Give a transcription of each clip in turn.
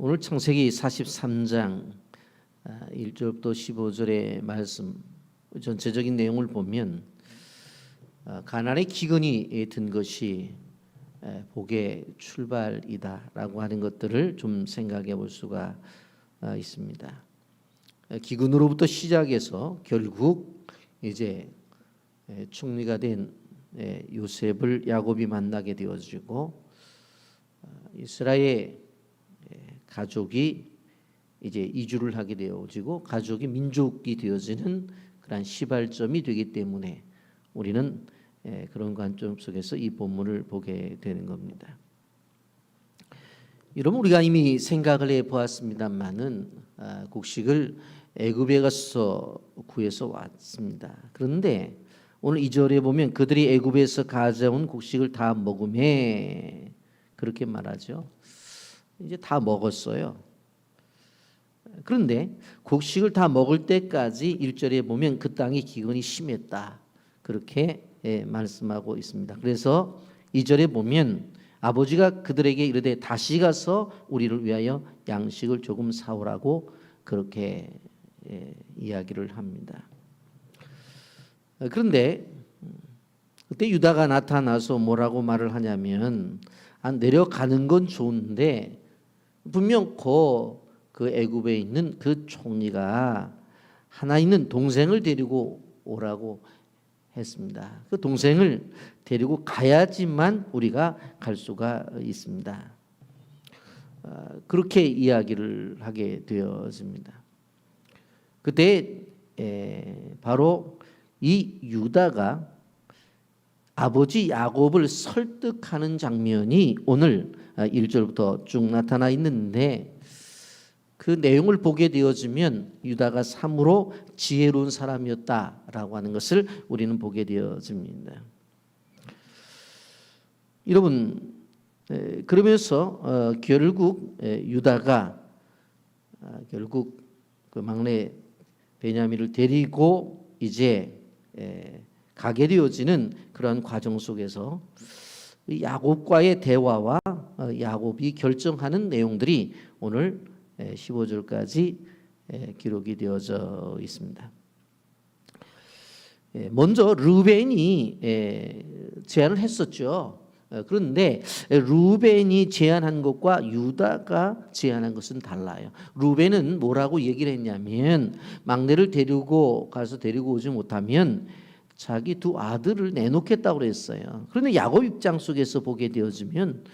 오늘 창세기 43장 1절부터 15절의 말씀 전체적인 내용을 보면 아, 가난의 기근이 든 것이 에, 복의 출발이다라고 하는 것들을 좀 생각해 볼 수가 아, 있습니다. 에, 기근으로부터 시작해서 결국 이제 에, 충리가 된 에, 요셉을 야곱이 만나게 되어지고 아, 이스라엘 가족이 이제 이주를 하게 되어지고 가족이 민족이 되어지는 그러한 시발점이 되기 때문에 우리는 예, 그런 관점 속에서 이 본문을 보게 되는 겁니다. 여러분 우리가 이미 생각을 해 보았습니다만은 아, 곡식을 애굽에 가서 구해서 왔습니다. 그런데 오늘 이 절에 보면 그들이 애굽에서 가져온 곡식을 다 먹음에 그렇게 말하죠. 이제 다 먹었어요. 그런데 곡식을 다 먹을 때까지 일절에 보면 그 땅의 기근이 심했다. 그렇게 예, 말씀하고 있습니다. 그래서 이절에 보면 아버지가 그들에게 이르되 다시 가서 우리를 위하여 양식을 조금 사오라고 그렇게 예, 이야기를 합니다. 어, 그런데 그때 유다가 나타나서 뭐라고 말을 하냐면 아, 내려가는 건 좋은데 분명 그, 그 애굽에 있는 그 총리가 하나 있는 동생을 데리고 오라고 했습니다. 그 동생을 데리고 가야지만 우리가 갈 수가 있습니다. 아, 그렇게 이야기를 하게 되어집니다. 그때 바로 이 유다가 아버지 야곱을 설득하는 장면이 오늘 1절부터 쭉 나타나 있는데 그 내용을 보게 되어지면 유다가 참으로 지혜로운 사람이었다라고 하는 것을 우리는 보게 되어집니다. 여러분 그러면서 어, 결국 유다가 아, 결국 그 막내 베냐민을 데리고 이제 가게 되어지는 그런 과정 속에서 야곱과의 대화와 어, 야곱이 결정하는 내용들이 오늘 15절까지 기록이 되어져 있습니다. 먼저 루벤이 제안을 했었죠. 어, 그런데 루벤이 제안한 것과 유다가 제안한 것은 달라요. 루벤은 뭐라고 얘기를 했냐면 막내를 데리고 가서 데리고 오지 못하면 자기 두 아들을 내놓겠다고 그랬어요. 그런데 야곱 입장 속에서 보게 되어지면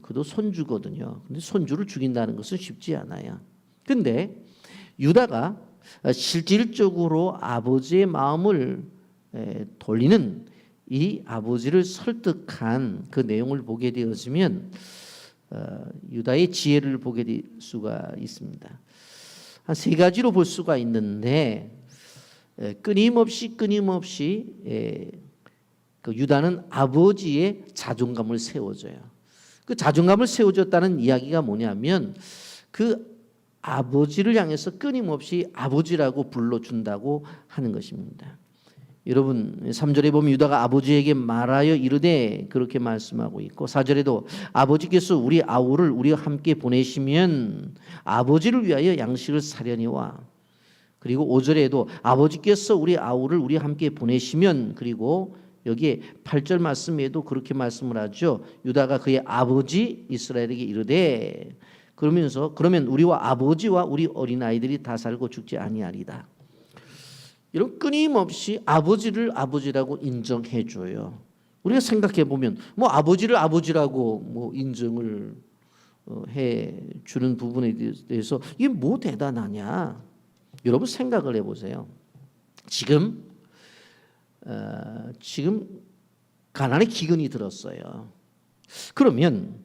그도 손주거든요. 근데 손주를 죽인다는 것은 쉽지 않아요. 근데 유다가 실질적으로 아버지의 마음을 돌리는 이 아버지를 설득한 그 내용을 보게 되어지면 어, 유다의 지혜를 보게 될 수가 있습니다. 한 세 가지로 볼 수가 있는데 끊임없이 끊임없이 그 유다는 아버지의 자존감을 세워줘요. 그 자존감을 세워줬다는 이야기가 뭐냐면 그 아버지를 향해서 끊임없이 아버지라고 불러준다고 하는 것입니다. 여러분 3절에 보면 유다가 아버지에게 말하여 이르되 그렇게 말씀하고 있고 4절에도 아버지께서 우리 아우를 우리와 함께 보내시면 아버지를 위하여 양식을 사려니와 그리고 5절에도 아버지께서 우리 아우를 우리 함께 보내시면 그리고 여기에 8절 말씀에도 그렇게 말씀을 하죠. 유다가 그의 아버지 이스라엘에게 이르되 그러면서 그러면 우리와 아버지와 우리 어린 아이들이 다 살고 죽지 아니하리다. 이런 끊임없이 아버지를 아버지라고 인정해 줘요. 우리가 생각해 보면 뭐 아버지를 아버지라고 뭐 인정을 어, 해 주는 부분에 대해서 이게 뭐 대단하냐? 여러분 생각을 해 보세요. 지금 어, 지금 가난의 기근이 들었어요. 그러면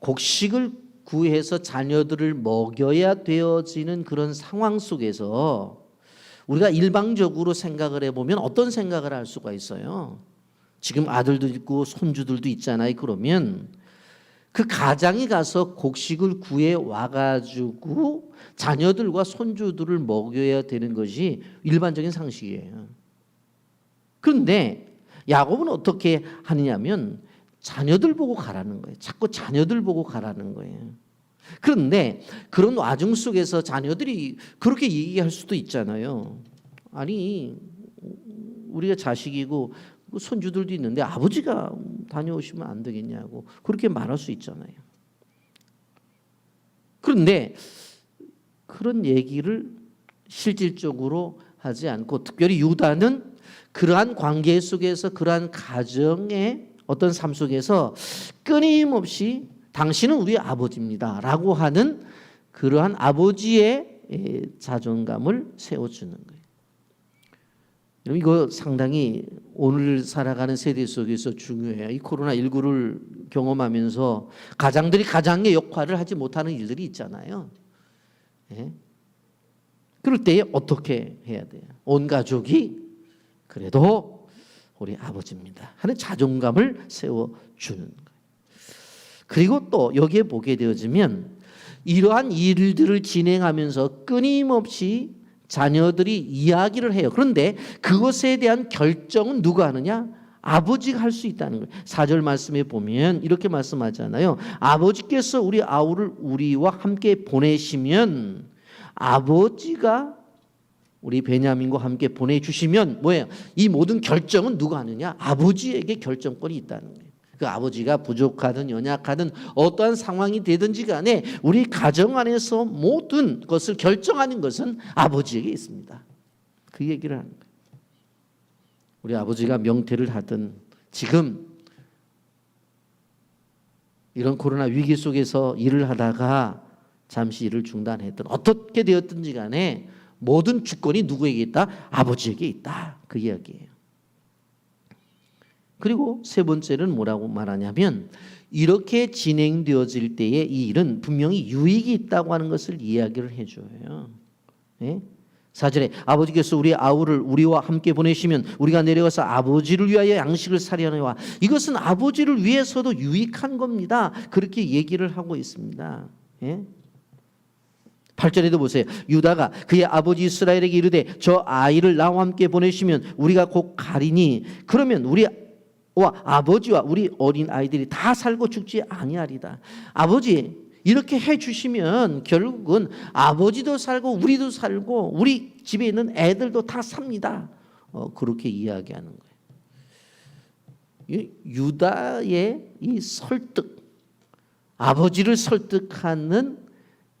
곡식을 구해서 자녀들을 먹여야 되어지는 그런 상황 속에서 우리가 일방적으로 생각을 해보면 어떤 생각을 할 수가 있어요. 지금 아들도 있고 손주들도 있잖아요. 그러면 그 가장이 가서 곡식을 구해 와가지고 자녀들과 손주들을 먹여야 되는 것이 일반적인 상식이에요. 그런데 야곱은 어떻게 하느냐면 자녀들 보고 가라는 거예요. 자꾸 자녀들 보고 가라는 거예요. 그런데 그런 와중 속에서 자녀들이 그렇게 얘기할 수도 있잖아요. 아니 우리가 자식이고 그 손주들도 있는데 아버지가 다녀오시면 안 되겠냐고 그렇게 말할 수 있잖아요. 그런데 그런 얘기를 실질적으로 하지 않고 특별히 유다는 그러한 관계 속에서 그러한 가정의 어떤 삶 속에서 끊임없이 당신은 우리 아버지입니다 라고 하는 그러한 아버지의 에, 자존감을 세워주는 거예요. 여러분 이거 상당히 오늘 살아가는 세대 속에서 중요해요. 이 코로나 19를 경험하면서 가장들이 가장의 역할을 하지 못하는 일들이 있잖아요. 예? 그럴 때 어떻게 해야 돼요? 온 가족이 그래도 우리 아버지입니다 하는 자존감을 세워 주는 거예요. 그리고 또 여기에 보게 되어지면 이러한 일들을 진행하면서 끊임없이 자녀들이 이야기를 해요. 그런데 그것에 대한 결정은 누가 하느냐? 아버지가 할 수 있다는 거예요. 4절 말씀에 보면 이렇게 말씀하잖아요. 아버지께서 우리 아우를 우리와 함께 보내시면 아버지가 우리 베냐민과 함께 보내주시면 뭐예요? 이 모든 결정은 누가 하느냐? 아버지에게 결정권이 있다는 거예요. 그 아버지가 부족하든 연약하든 어떠한 상황이 되든지 간에 우리 가정 안에서 모든 것을 결정하는 것은 아버지에게 있습니다. 그 얘기를 하는 거예요. 우리 아버지가 명퇴를 하든 지금 이런 코로나 위기 속에서 일을 하다가 잠시 일을 중단했든 어떻게 되었든지 간에 모든 주권이 누구에게 있다? 아버지에게 있다. 그 이야기예요. 그리고 세 번째는 뭐라고 말하냐면 이렇게 진행되어질 때에 이 일은 분명히 유익이 있다고 하는 것을 이야기를 해줘요. 예? 사절에 아버지께서 우리 아우를 우리와 함께 보내시면 우리가 내려가서 아버지를 위하여 양식을 사려니와 이것은 아버지를 위해서도 유익한 겁니다. 그렇게 얘기를 하고 있습니다. 예? 8절에도 보세요. 유다가 그의 아버지 이스라엘에게 이르되 저 아이를 나와 함께 보내시면 우리가 곧 가리니 그러면 우리 와 아버지와 우리 어린 아이들이 다 살고 죽지 아니하리다. 아버지 이렇게 해 주시면 결국은 아버지도 살고 우리도 살고 우리 집에 있는 애들도 다 삽니다. 어, 그렇게 이야기하는 거예요. 이 유다의 이 설득, 아버지를 설득하는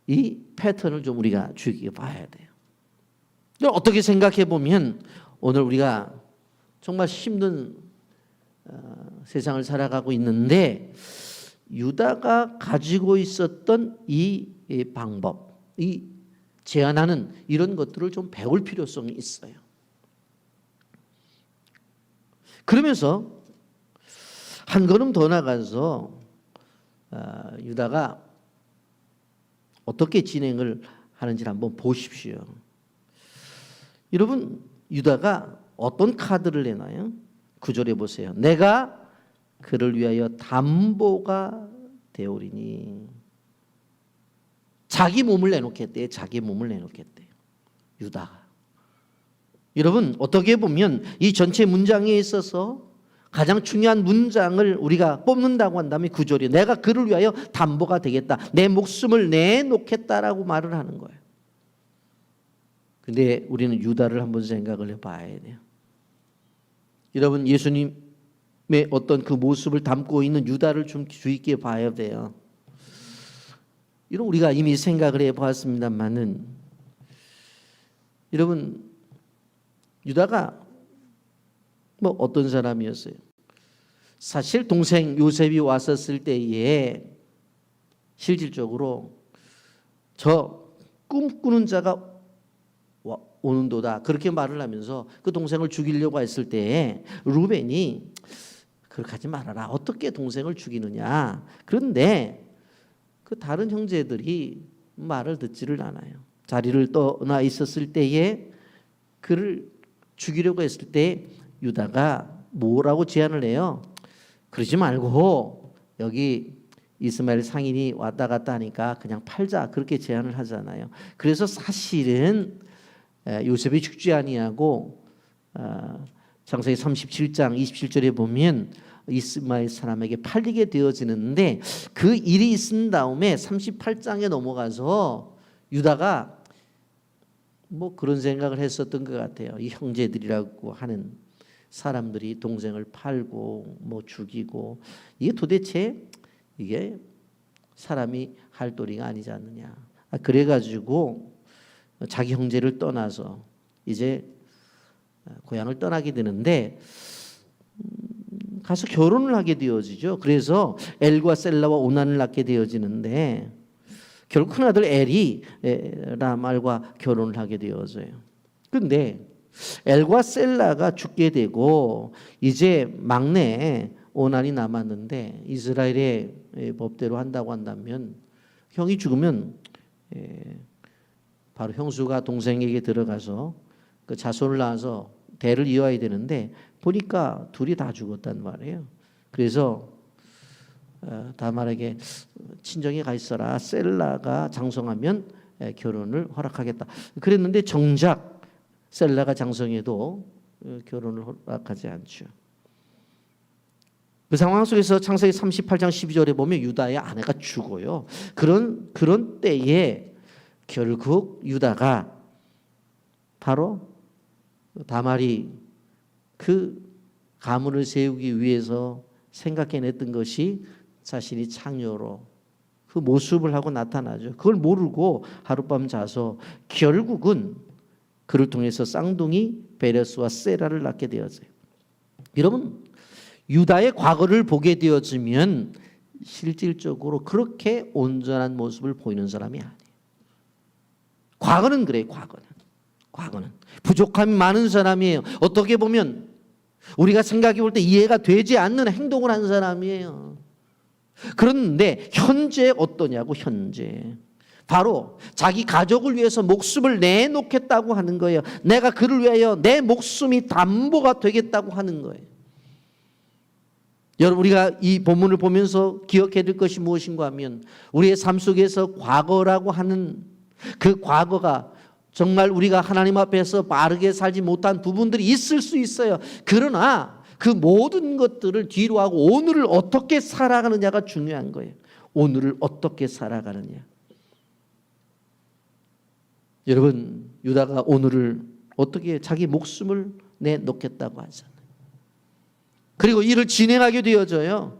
이 패턴을 좀 우리가 주의 봐야 돼요. 어떻게 생각해 보면 오늘 우리가 정말 힘든 어, 세상을 살아가고 있는데 유다가 가지고 있었던 이, 이 방법, 이 제안하는 이런 것들을 좀 배울 필요성이 있어요. 그러면서 한 걸음 더 나가서 어, 유다가 어떻게 진행을 하는지를 한번 보십시오. 여러분 유다가 어떤 카드를 내나요? 구절에 보세요. 내가 그를 위하여 담보가 되오리니 자기 몸을 내놓겠대. 자기 몸을 내놓겠대. 유다가. 여러분 어떻게 보면 이 전체 문장에 있어서 가장 중요한 문장을 우리가 뽑는다고 한다면 구절이 내가 그를 위하여 담보가 되겠다. 내 목숨을 내놓겠다라고 말을 하는 거예요. 근데 우리는 유다를 한번 생각을 해봐야 돼요. 여러분 예수님의 어떤 그 모습을 담고 있는 유다를 좀 주의 있게 봐야 돼요. 이런 우리가 이미 생각을 해 보았습니다만은 여러분 유다가 뭐 어떤 사람이었어요? 사실 동생 요셉이 왔었을 때에 실질적으로 저 꿈꾸는 자가 오는도다. 그렇게 말을 하면서 그 동생을 죽이려고 했을 때에 루벤이 그렇게 하지 말아라. 어떻게 동생을 죽이느냐. 그런데 그 다른 형제들이 말을 듣지를 않아요. 자리를 떠나 있었을 때에 그를 죽이려고 했을 때 유다가 뭐라고 제안을 해요? 그러지 말고 여기 이스마엘 상인이 왔다 갔다 하니까 그냥 팔자. 그렇게 제안을 하잖아요. 그래서 사실은 요셉이 죽지 아니하고 어, 창세기 37장 27절에 보면 이스마엘 사람에게 팔리게 되어지는데 그 일이 있은 다음에 38장에 넘어가서 유다가 뭐 그런 생각을 했었던 것 같아요. 이 형제들이라고 하는 사람들이 동생을 팔고 뭐 죽이고 이게 도대체 이게 사람이 할 도리가 아니지 않느냐. 아, 그래가지고 자기 형제를 떠나서 이제 고향을 떠나게 되는데 음, 가서 결혼을 하게 되어지죠. 그래서 엘과 셀라와 오난을 낳게 되어지는데 결국 큰 아들 엘이 에, 라말과 결혼을 하게 되어져요. 근데 엘과 셀라가 죽게 되고 이제 막내 오난이 남았는데 이스라엘의 에, 법대로 한다고 한다면 형이 죽으면 에, 바로 형수가 동생에게 들어가서 그 자손을 낳아서 대를 이어야 되는데 보니까 둘이 다 죽었단 말이에요. 그래서 어, 다말에게 친정에 가 있어라. 셀라가 장성하면 에, 결혼을 허락하겠다. 그랬는데 정작 셀라가 장성해도 어, 결혼을 허락하지 않죠. 그 상황 속에서 창세기 38장 12절에 보면 유다의 아내가 죽어요. 그런 그런 때에 결국 유다가 바로 다말이 그 가문을 세우기 위해서 생각해냈던 것이 자신이 창녀로 그 모습을 하고 나타나죠. 그걸 모르고 하룻밤 자서 결국은 그를 통해서 쌍둥이 베레스와 세라를 낳게 되었어요. 여러분 유다의 과거를 보게 되어지면 실질적으로 그렇게 온전한 모습을 보이는 사람이 아니에요. 과거는 그래요. 과거는. 과거는 부족함이 많은 사람이에요. 어떻게 보면 우리가 생각해 볼 때 이해가 되지 않는 행동을 한 사람이에요. 그런데 현재 어떠냐고 현재 바로 자기 가족을 위해서 목숨을 내놓겠다고 하는 거예요. 내가 그를 위하여 내 목숨이 담보가 되겠다고 하는 거예요. 여러분 우리가 이 본문을 보면서 기억해야 될 것이 무엇인가 하면 우리의 삶 속에서 과거라고 하는 그 과거가 정말 우리가 하나님 앞에서 바르게 살지 못한 부분들이 있을 수 있어요. 그러나 그 모든 것들을 뒤로 하고 오늘을 어떻게 살아가느냐가 중요한 거예요. 오늘을 어떻게 살아가느냐. 여러분 유다가 오늘을 어떻게 자기 목숨을 내놓겠다고 하잖아요. 그리고 이를 진행하게 되어져요.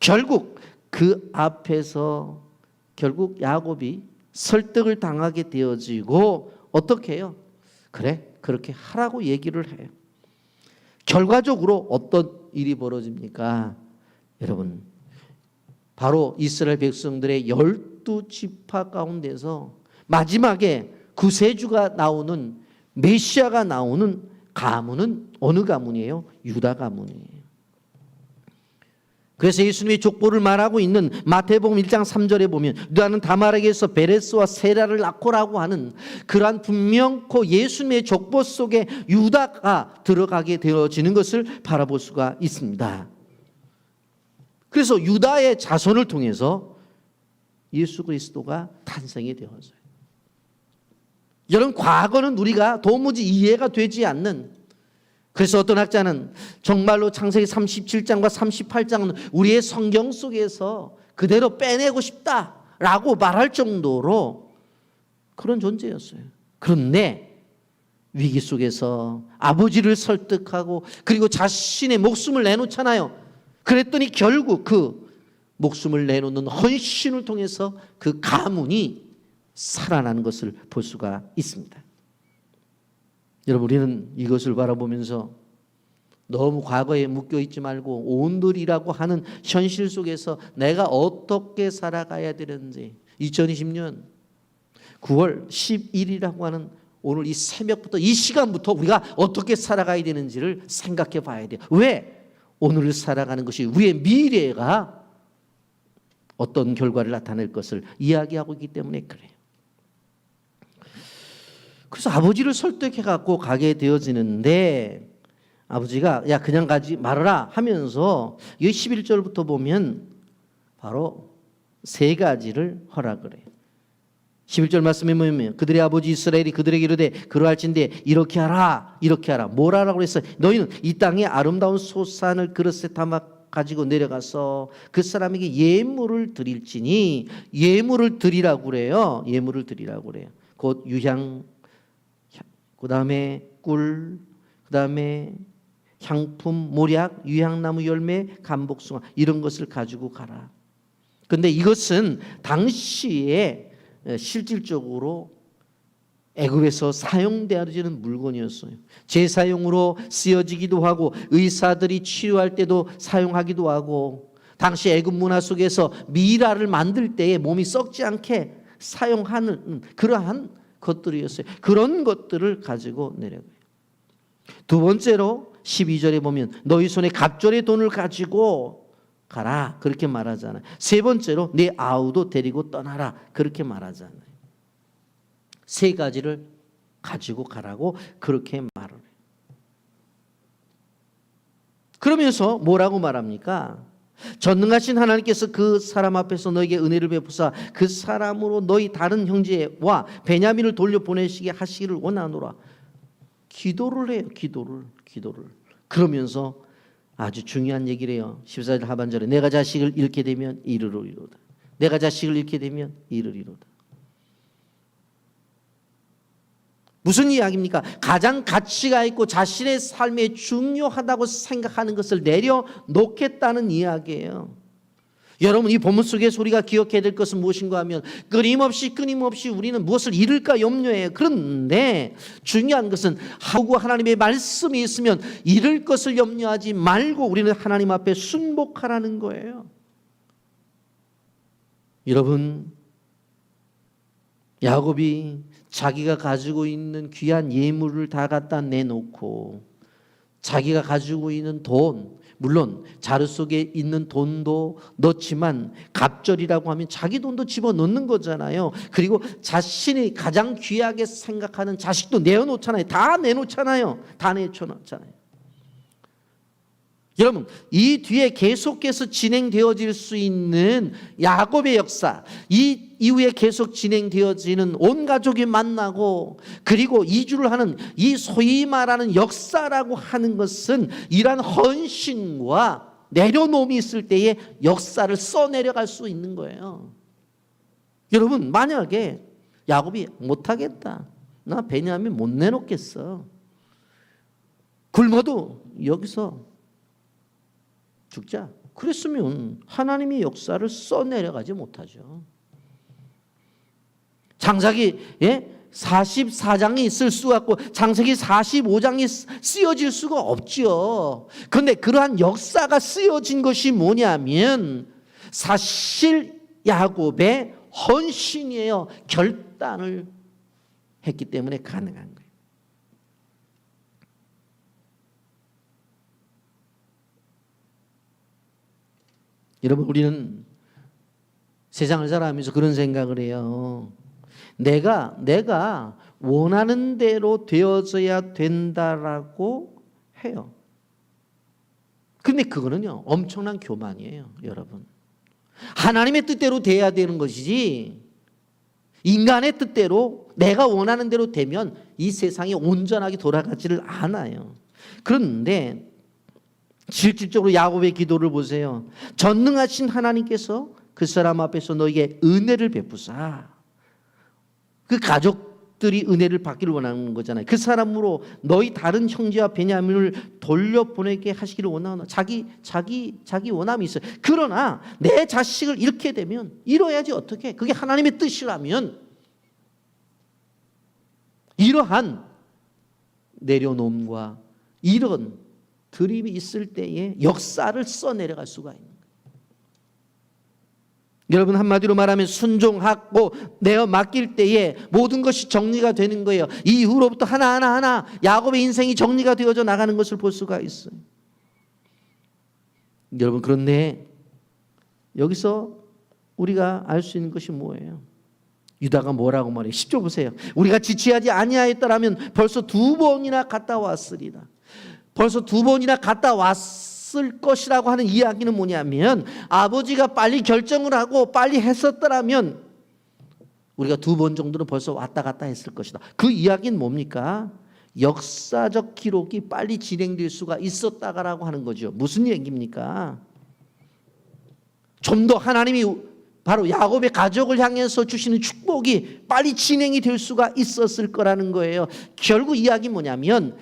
결국 그 앞에서 결국 야곱이 설득을 당하게 되어지고 어떻게 해요? 그래 그렇게 하라고 얘기를 해요. 결과적으로 어떤 일이 벌어집니까? 여러분 바로 이스라엘 백성들의 열두 지파 가운데서 마지막에 구세주가 나오는 메시아가 나오는 가문은 어느 가문이에요? 유다 가문이에요. 그래서 예수님의 족보를 말하고 있는 마태복음 1장 3절에 보면 유다는 다말에게서 베레스와 세라를 낳고라고 하는 그러한 분명코 예수님의 족보 속에 유다가 들어가게 되어지는 것을 바라볼 수가 있습니다. 그래서 유다의 자손을 통해서 예수 그리스도가 탄생이 되어져요. 여러분 과거는 우리가 도무지 이해가 되지 않는 그래서 어떤 학자는 정말로 창세기 37장과 38장은 우리의 성경 속에서 그대로 빼내고 싶다라고 말할 정도로 그런 존재였어요. 그런데 위기 속에서 아버지를 설득하고 그리고 자신의 목숨을 내놓잖아요. 그랬더니 결국 그 목숨을 내놓는 헌신을 통해서 그 가문이 살아나는 것을 볼 수가 있습니다. 여러분 우리는 이것을 바라보면서 너무 과거에 묶여 있지 말고 오늘이라고 하는 현실 속에서 내가 어떻게 살아가야 되는지 2020년 9월 10일이라고 하는 오늘 이 새벽부터 이 시간부터 우리가 어떻게 살아가야 되는지를 생각해 봐야 돼요. 왜? 오늘을 살아가는 것이 우리의 미래가 어떤 결과를 나타낼 것을 이야기하고 있기 때문에 그래요. 그래서 아버지를 설득해 갖고 가게 되어지는데 아버지가 야 그냥 가지 말아라. 하면서 이 11절부터 보면 바로 세 가지를 허락을 해요. 11절 말씀에 보면 그들의 아버지 이스라엘이 그들에게 이르되 그러할진대 이렇게 하라 이렇게 하라. 뭘 하라고 그랬어? 너희는 이 땅에 아름다운 소산을 그릇에 담아 가지고 내려가서 그 사람에게 예물을 드릴지니 예물을 드리라고 그래요. 예물을 드리라고 그래요. 곧 유향 그 다음에 꿀 그 다음에 향품 모략 유향나무 열매 감복숭아 이런 것을 가지고 가라 근데 이것은 당시에 실질적으로 애굽에서 사용되어지는 물건이었어요. 제사용으로 쓰여지기도 하고 의사들이 치료할 때도 사용하기도 하고 당시 애굽 문화 속에서 미라를 만들 때에 몸이 썩지 않게 사용하는 그러한 것들이었어요. 그런 것들을 가지고 내려가요. 두 번째로 12절에 보면 너희 손에 갑절의 돈을 가지고 가라 그렇게 말하잖아요. 세 번째로 내 아우도 데리고 떠나라 그렇게 말하잖아요. 세 가지를 가지고 가라고 그렇게 말을 해요. 그러면서 뭐라고 말합니까? 전능하신 하나님께서 그 사람 앞에서 너에게 은혜를 베푸사 그 사람으로 너희 다른 형제와 베냐민을 돌려 보내시게 하시기를 원하노라. 기도를 해요. 기도를 기도를. 그러면서 아주 중요한 얘기를 해요. 14절 하반절에 내가 자식을 잃게 되면 이르리로다. 내가 자식을 잃게 되면 이르리로다. 무슨 이야기입니까? 가장 가치가 있고 자신의 삶에 중요하다고 생각하는 것을 내려놓겠다는 이야기예요. 여러분 이 본문 속의 소리가 기억해야 될 것은 무엇인가 하면 끊임없이 끊임없이 우리는 무엇을 잃을까 염려해요. 그런데 중요한 것은 하고 하나님의 말씀이 있으면 잃을 것을 염려하지 말고 우리는 하나님 앞에 순복하라는 거예요. 여러분 야곱이 자기가 가지고 있는 귀한 예물을 다 갖다 내놓고 자기가 가지고 있는 돈 물론 자루 속에 있는 돈도 넣지만 갑절이라고 하면 자기 돈도 집어 넣는 거잖아요. 그리고 자신이 가장 귀하게 생각하는 자식도 내어놓잖아요. 다 내놓잖아요. 다 내놓잖아요. 여러분 이 뒤에 계속해서 진행되어질 수 있는 야곱의 역사 이 이후에 계속 진행되어지는 온 가족이 만나고 그리고 이주를 하는 이 소위 말하는 역사라고 하는 것은 이러한 헌신과 내려놓음이 있을 때에 역사를 써내려갈 수 있는 거예요. 여러분 만약에 야곱이 못하겠다 나 베냐민 못 내놓겠어 굶어도 여기서 죽자. 그랬으면 하나님의 역사를 써내려가지 못하죠. 장사기 예? 44장이 있을 수가 없고 장세기 45장이 쓰여질 수가 없죠. 그런데 그러한 역사가 쓰여진 것이 뭐냐면 사실 야곱의 헌신이에요. 결단을 했기 때문에 가능한 거예요. 여러분 우리는 세상을 살아가면서 그런 생각을 해요. 내가 내가 원하는 대로 되어져야 된다라고 해요. 근데 그거는요. 엄청난 교만이에요, 여러분. 하나님의 뜻대로 돼야 되는 것이지 인간의 뜻대로 내가 원하는 대로 되면 이 세상이 온전하게 돌아가지를 않아요. 그런데 실질적으로 야곱의 기도를 보세요. 전능하신 하나님께서 그 사람 앞에서 너에게 은혜를 베푸사. 그 가족들이 은혜를 받기를 원하는 거잖아요. 그 사람으로 너희 다른 형제와 베냐민을 돌려보내게 하시기를 원하는 자기 자기 자기 원함이 있어요. 그러나 내 자식을 잃게 되면 잃어야지 어떻게? 그게 하나님의 뜻이라면 이러한 내려놓음과 이런 드림이 있을 때에 역사를 써내려갈 수가 있는 거예요. 여러분 한마디로 말하면 순종하고 내어 맡길 때에 모든 것이 정리가 되는 거예요. 이후로부터 하나하나 하나 야곱의 인생이 정리가 되어져 나가는 것을 볼 수가 있어요. 여러분 그런데 여기서 우리가 알 수 있는 것이 뭐예요? 유다가 뭐라고 말해요? 10절 보세요. 우리가 지체하지 아니하였더라면 벌써 두 번이나 갔다 왔으리다. 벌써 두 번이나 갔다 왔을 것이라고 하는 이야기는 뭐냐면 아버지가 빨리 결정을 하고 빨리 했었더라면 우리가 두 번 정도는 벌써 왔다 갔다 했을 것이다. 그 이야기는 뭡니까? 역사적 기록이 빨리 진행될 수가 있었다라고 하는 거죠. 무슨 얘기입니까? 좀 더 하나님이 바로 야곱의 가족을 향해서 주시는 축복이 빨리 진행이 될 수가 있었을 거라는 거예요. 결국 이야기 뭐냐면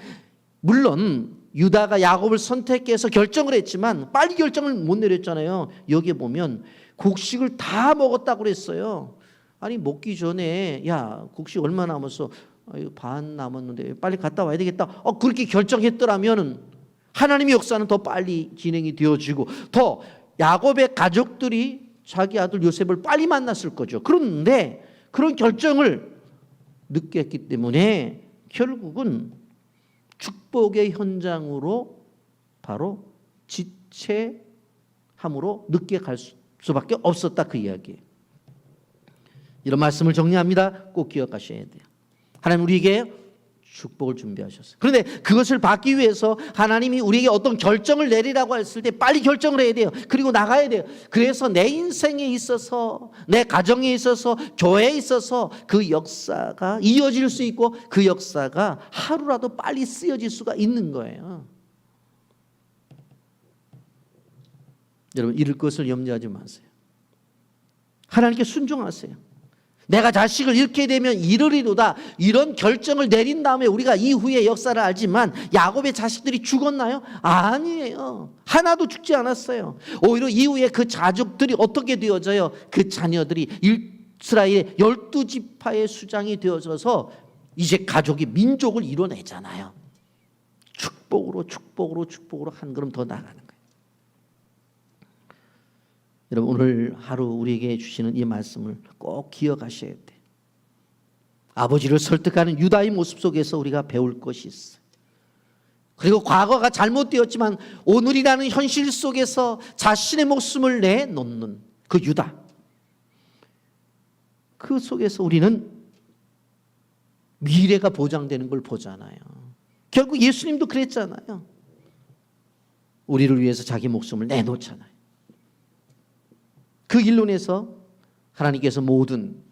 물론 유다가 야곱을 선택해서 결정을 했지만 빨리 결정을 못 내렸잖아요. 여기에 보면 곡식을 다 먹었다고 그랬어요. 아니 먹기 전에 야 곡식 얼마 남았어? 아유, 반 남았는데 빨리 갔다 와야 되겠다. 어 그렇게 결정했더라면은 하나님의 역사는 더 빨리 진행이 되어지고 더 야곱의 가족들이 자기 아들 요셉을 빨리 만났을 거죠. 그런데 그런 결정을 늦게 했기 때문에 결국은 축복의 현장으로 바로 지체함으로 늦게 갈 수- 수밖에 없었다 그 이야기예요. 이런 말씀을 정리합니다. 꼭 기억하셔야 돼요. 하나님 우리에게 축복을 준비하셨어요. 그런데 그것을 받기 위해서 하나님이 우리에게 어떤 결정을 내리라고 했을 때 빨리 결정을 해야 돼요. 그리고 나가야 돼요. 그래서 내 인생에 있어서 내 가정에 있어서 교회에 있어서 그 역사가 이어질 수 있고 그 역사가 하루라도 빨리 쓰여질 수가 있는 거예요. 여러분 이럴 것을 염려하지 마세요. 하나님께 순종하세요. 내가 자식을 잃게 되면 이르리로다 이런 결정을 내린 다음에 우리가 이후의 역사를 알지만 야곱의 자식들이 죽었나요? 아니에요. 하나도 죽지 않았어요. 오히려 이후에 그 자족들이 어떻게 되어져요? 그 자녀들이 이스라엘의 열두 지파의 수장이 되어져서 이제 가족이 민족을 이뤄내잖아요. 축복으로 축복으로 축복으로 한 걸음 더 나가는. 여러분 오늘 하루 우리에게 주시는 이 말씀을 꼭 기억하셔야 돼요. 아버지를 설득하는 유다의 모습 속에서 우리가 배울 것이 있어요. 그리고 과거가 잘못되었지만 오늘이라는 현실 속에서 자신의 목숨을 내놓는 그 유다. 그 속에서 우리는 미래가 보장되는 걸 보잖아요. 결국 예수님도 그랬잖아요. 우리를 위해서 자기 목숨을 내놓잖아요. 그 일론에서 하나님께서 모든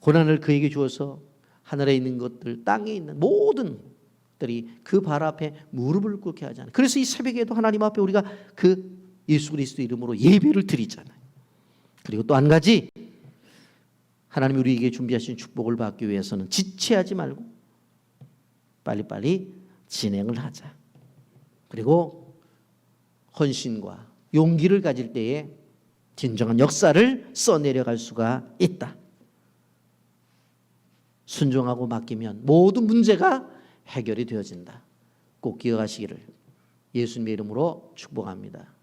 고난을 그에게 주어서 하늘에 있는 것들, 땅에 있는 모든 들이 그 발 앞에 무릎을 꿇게 하잖아요. 그래서 이 새벽에도 하나님 앞에 우리가 그 예수 그리스도 이름으로 예배를 드리잖아요. 그리고 또 한 가지 하나님이 우리에게 준비하신 축복을 받기 위해서는 지체하지 말고 빨리빨리 진행을 하자. 그리고 헌신과 용기를 가질 때에 진정한 역사를 써내려갈 수가 있다. 순종하고 맡기면 모든 문제가 해결이 되어진다. 꼭 기억하시기를 예수님의 이름으로 축복합니다.